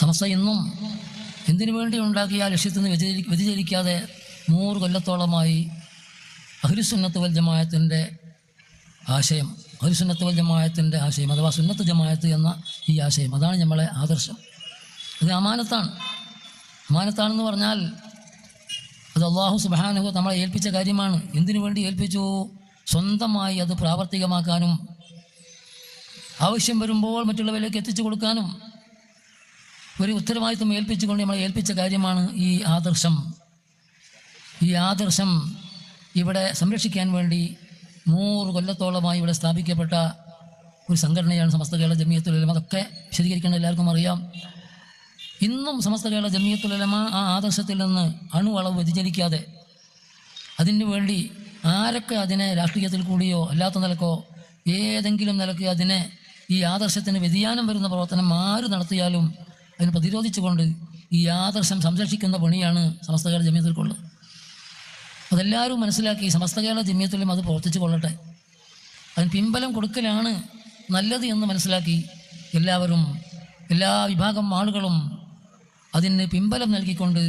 സമസ്ത ഇന്നും എന്തിനു വേണ്ടി ഉണ്ടാക്കിയ ആ ലക്ഷ്യത്തിൽ നിന്ന് വ്യതിചരി വ്യതിചരിക്കാതെ നൂറ് കൊല്ലത്തോളമായി അഹ്ലുസുന്നത്ത് വൽ ജമായത്തിന്റെ ആശയം അഹ്ലുസുന്നത്ത് വൽ ജമായത്തിന്റെ ആശയം അഥവാ സുന്നത്ത് ജമായത്ത് എന്ന ഈ ആശയം അതാണ് നമ്മളെ ആദർശം. ഇത് അമാനത്താണ്. അമാനത്താണെന്ന് പറഞ്ഞാൽ അത് അള്ളാഹു സുബാനുഹു നമ്മളെ ഏൽപ്പിച്ച കാര്യമാണ്. എന്തിനു വേണ്ടി ഏൽപ്പിച്ചു? സ്വന്തമായി അത് പ്രാവർത്തികമാക്കാനും ആവശ്യം വരുമ്പോൾ മറ്റുള്ളവരിലേക്ക് എത്തിച്ചു കൊടുക്കാനും ഒരു ഉത്തരവാദിത്വം ഏൽപ്പിച്ചുകൊണ്ട് നമ്മൾ ഏൽപ്പിച്ച കാര്യമാണ് ഈ ആദർശം. ഈ ആദർശം ഇവിടെ സംരക്ഷിക്കാൻ വേണ്ടി നൂറ് കൊല്ലത്തോളമായി ഇവിടെ സ്ഥാപിക്കപ്പെട്ട ഒരു സംഘടനയാണ് സമസ്ത കേരള ജമിയത്തുലമ അതൊക്കെ വിശദീകരിക്കേണ്ട എല്ലാവർക്കും അറിയാം. ഇന്നും സമസ്ത കേരള ജമിയത്തുലമ ആ ആദർശത്തിൽ നിന്ന് അണുവളവ് വ്യതിചലിക്കാതെ അതിനു വേണ്ടി ആരൊക്കെ അതിനെ രാഷ്ട്രീയത്തിൽ കൂടിയോ അല്ലാത്ത നിലക്കോ ഏതെങ്കിലും നിലയ്ക്ക് അതിനെ ഈ ആദർശത്തിന് വ്യതിയാനം വരുന്ന പ്രവർത്തനം ആര് നടത്തിയാലും അതിനെ പ്രതിരോധിച്ചുകൊണ്ട് ഈ ആദർശം സംരക്ഷിക്കുന്ന പണിയാണ് സമസ്ത കേരള ജമ്യത്തിൽക്കുള്ളത് അതെല്ലാവരും മനസ്സിലാക്കി സമസ്ത കേരള ജമിയത്തിലും അത് പ്രവർത്തിച്ചു കൊള്ളട്ടെ. അതിന് പിൻബലം കൊടുക്കലാണ് നല്ലത് എന്ന് മനസ്സിലാക്കി എല്ലാവരും എല്ലാ വിഭാഗം ആളുകളും അതിന് പിൻബലം നൽകിക്കൊണ്ട്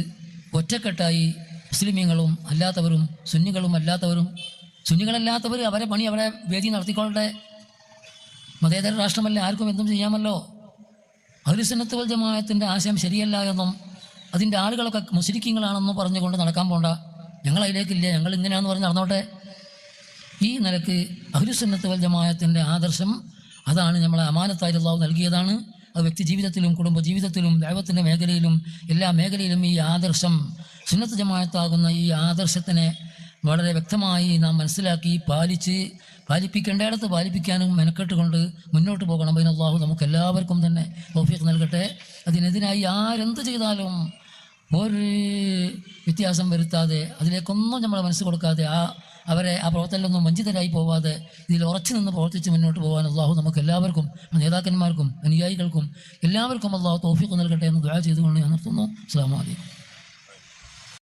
ഒറ്റക്കെട്ടായി മുസ്ലിമീങ്ങളും അല്ലാത്തവരും സുന്നികളും അല്ലാത്തവരും സുന്നികളല്ലാത്തവർ അവരെ പണി അവരെ വേദി നടത്തിക്കൊള്ളട്ടെ. മതേതര രാഷ്ട്രമല്ല ആർക്കും എന്തും ചെയ്യാമല്ലോ. അഹുലുസന്നത്ത് വൽ ജമാഅത്തിന്റെ ആശയം ശരിയല്ല എന്നും അതിന്റെ ആളുകളൊക്കെ മുസ്ലിക്കിങ്ങളാണെന്നും പറഞ്ഞുകൊണ്ട് നടക്കാൻ പോണ്ട. ഞങ്ങൾ അതിലേക്കില്ല ഞങ്ങൾ ഇങ്ങനെയാണെന്ന് പറഞ്ഞ് നടന്നോട്ടെ. ഈ നിലയ്ക്ക് അഹുലുസന്നത്ത് വൽ ജമാഅത്തിന്റെ ആദർശം അതാണ് നമ്മളെ അമാനത്തായി അള്ളാഹു നൽകിയതാണ്. അത് വ്യക്തി ജീവിതത്തിലും കുടുംബ ജീവിതത്തിലും ദൈവത്തിന്റെ മേഖലയിലും എല്ലാ മേഖലയിലും ഈ ആദർശം സുന്നത്ത് ജമാഅത്താകുന്ന ഈ ആദർശത്തിനെ വളരെ വ്യക്തമായി നാം മനസ്സിലാക്കി പാലിച്ച് പാലിപ്പിക്കേണ്ടയിടത്ത് പാലിപ്പിക്കാനും മെനക്കെട്ടുകൊണ്ട് മുന്നോട്ട് പോകണം. അതിന് അള്ളാഹു നമുക്ക് എല്ലാവർക്കും തന്നെ തോഫിക്ക് നൽകട്ടെ. അതിനെതിരായി ആരെന്ത് ചെയ്താലും ഒരു വ്യത്യാസം വരുത്താതെ അതിലേക്കൊന്നും നമ്മൾ മനസ്സ് കൊടുക്കാതെ ആ അവരെ ആ പ്രവർത്തനത്തിലൊന്നും വഞ്ചിതരായി പോവാതെ ഇതിൽ ഉറച്ചു നിന്ന് പ്രവർത്തിച്ച് മുന്നോട്ട് പോകാൻ അള്ളാഹു നമുക്ക് എല്ലാവർക്കും നേതാക്കന്മാർക്കും അനുയായികൾക്കും എല്ലാവർക്കും അള്ളാഹു തോഫിക്ക് നൽകട്ടെ എന്ന് ദുആ ചെയ്തുകൊണ്ട് ഞാൻ നിർത്തുന്നു. അസ്സാം വലൈക്കും